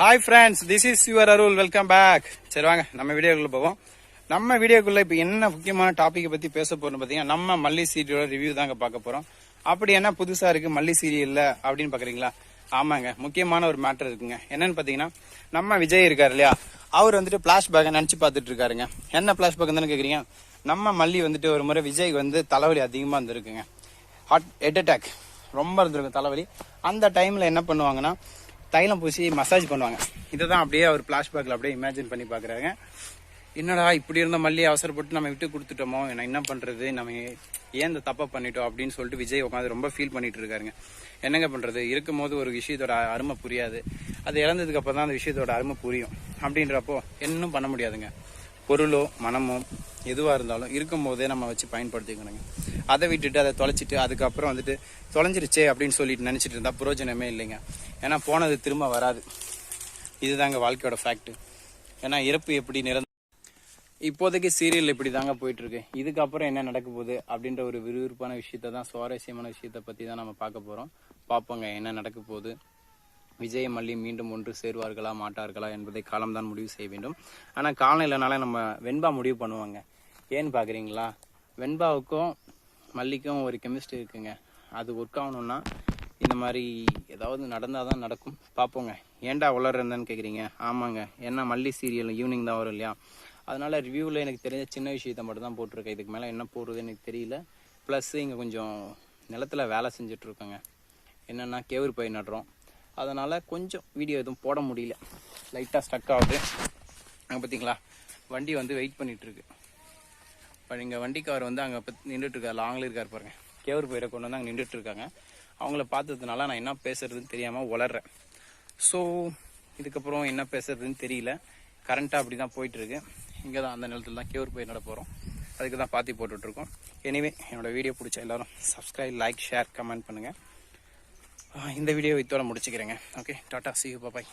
Hi friends this is your Arul welcome back சரி வாங்க. நம்ம வீடியோக்குள்ள போவோம். நம்ம வீடியோக்குள்ள இப்போ என்ன முக்கியமான டாப்பிக்கை பத்தி பேச போறோம் பாத்தீங்கன்னா நம்ம மல்லி சீரியலோட ரிவ்யூ தாங்க பார்க்க போறோம். அப்படி என்ன புதுசா இருக்கு மல்லி சீரியல்ல அப்படின்னு பாக்குறீங்களா? ஆமாங்க. முக்கியமான ஒரு மேட்டர் இருக்குங்க. என்னன்னு பாத்தீங்கன்னா நம்ம விஜய் இருக்காரு இல்லையா? அவர் வந்துட்டு பிளாஷ்பேக்கை நினைச்சு பார்த்துட்டு இருக்காருங்க. என்ன பிளாஷ்பேக் தானே கேக்குறீங்க? நம்ம மல்லி வந்துட்டு ஒரு முறை விஜய்க்கு வந்து தலைவலி அதிகமா இருந்திருக்குங்க. ஹார்ட் ஹெட் அட்டாக் ரொம்ப இருந்திருக்கும் தலைவலி. அந்த டைம்ல என்ன பண்ணுவாங்கன்னா தைலம் பூசி மசாஜ் பண்ணுவாங்க. இதை தான் அப்படியே அவர் பிளாஷ்பேக்கில் அப்படியே இமேஜின் பண்ணி பார்க்குறாங்க என்னடா இப்படி இருந்த மல்லி அவசரப்பட்டு நம்ம விட்டு கொடுத்துட்டோமோ? நான் என்ன பண்றது? நம்ம ஏன் இந்த தப்பை பண்ணிட்டோம் அப்படின்னு சொல்லிட்டு விஜய் உட்காந்து ரொம்ப ஃபீல் பண்ணிட்டு இருக்காருங்க. என்னங்க பண்றது? இருக்கும்போது ஒரு விஷயத்தோட அருமை புரியாது. அது இழந்ததுக்கு அப்புறம் தான் அந்த விஷயத்தோட அருமை புரியும். அப்படின்றப்போ இன்னும் பண்ண முடியாதுங்க. பொருளோ மனமோ எதுவாக இருந்தாலும் இருக்கும்போதே நம்ம வச்சு பயன்படுத்திக்கணுங்க. அதை விட்டுட்டு அதை தொலைச்சிட்டு அதுக்கப்புறம் வந்துட்டு தொலைஞ்சிருச்சே அப்படின்னு சொல்லிட்டு நினச்சிட்டு இருந்தால் பிரயோஜனமே இல்லைங்க. ஏன்னா போனது திரும்ப வராது. இதுதாங்க வாழ்க்கையோட ஃபேக்ட் ஏன்னா இறப்பு எப்படி நிரந்தர இப்போதைக்கு சீரியல் இப்படி தாங்க போயிட்டுருக்கு. இதுக்கப்புறம் என்ன நடக்க போகுது அப்படின்ற ஒரு விறுவிறுப்பான விஷயத்த தான் சுவாரஸ்யமான விஷயத்த பற்றி தான் நம்ம பார்க்க போகிறோம் பார்ப்போங்க என்ன நடக்க போகுது. விஜய் மல்லி மீண்டும் ஒன்று சேருவார்களா மாட்டார்களா என்பதை காலம்தான் முடிவு செய்ய வேண்டும். ஆனால் காலம் இல்லைனால நம்ம வெண்பா முடிவு பண்ணுவாங்க. ஏன்னு பார்க்குறீங்களா வெண்பாவுக்கும் மல்லிக்கும் ஒரு கெமிஸ்ட்ரி இருக்குங்க. அது ஒர்க் ஆகணும்னா இந்த மாதிரி ஏதாவது நடந்தால் தான் நடக்கும். பார்ப்போங்க ஏன்டா உளர்றதுன்னு கேட்குறீங்க ஆமாங்க. ஏன்னா மல்லி சீரியல் ஈவினிங் தான் வரும் இல்லையா? அதனால் ரிவ்யூவில் எனக்கு தெரிஞ்ச சின்ன விஷயத்த மட்டும் தான் போட்டிருக்கேன். இதுக்கு மேலே என்ன போடுறது எனக்கு தெரியல. ப்ளஸ் இங்கே கொஞ்சம் நிலத்துல வேலை செஞ்சுட்ருக்கோங்க என்னென்னா கேவுர் பயிர் நடுறோம். அதனால் கொஞ்சம் வீடியோ எதுவும் போட முடியல. லைட்டாக ஸ்டக் ஆகுது. அங்கே பார்த்தீங்களா வண்டி வந்து வெயிட் பண்ணிகிட்ருக்கு இப்போ இங்கே வண்டிக்கார் வந்து அங்கே நின்றுட்டு இருக்காரு லாங்கில் இருக்கார் பாருங்கள் கேவுரு பயிரை கொண்டு வந்து அங்கே நின்றுட்டு இருக்காங்க அவங்கள பார்த்ததுனால நான் என்ன பேசுறதுன்னு தெரியாமல் உளறேன். ஸோ இதுக்கப்புறம் என்ன பேசுறதுன்னு தெரியல. கரண்ட்டாக அப்படி தான் போயிட்டுருக்கு. இங்கே தான் அந்த நிலத்தில் தான் கேவுரு பயிர் நட போகிறோம் அதுக்கு தான் பாத்தி போட்டுட்ருக்கோம். எனிவே என்னோட வீடியோ பிடிச்ச எல்லாரும் சப்ஸ்கிரைப் லைக் ஷேர் கமெண்ட் பண்ணுங்கள் இந்த வீடியோ இத்தோட முடிச்சுக்கிறேங்க. Okay tata see you bye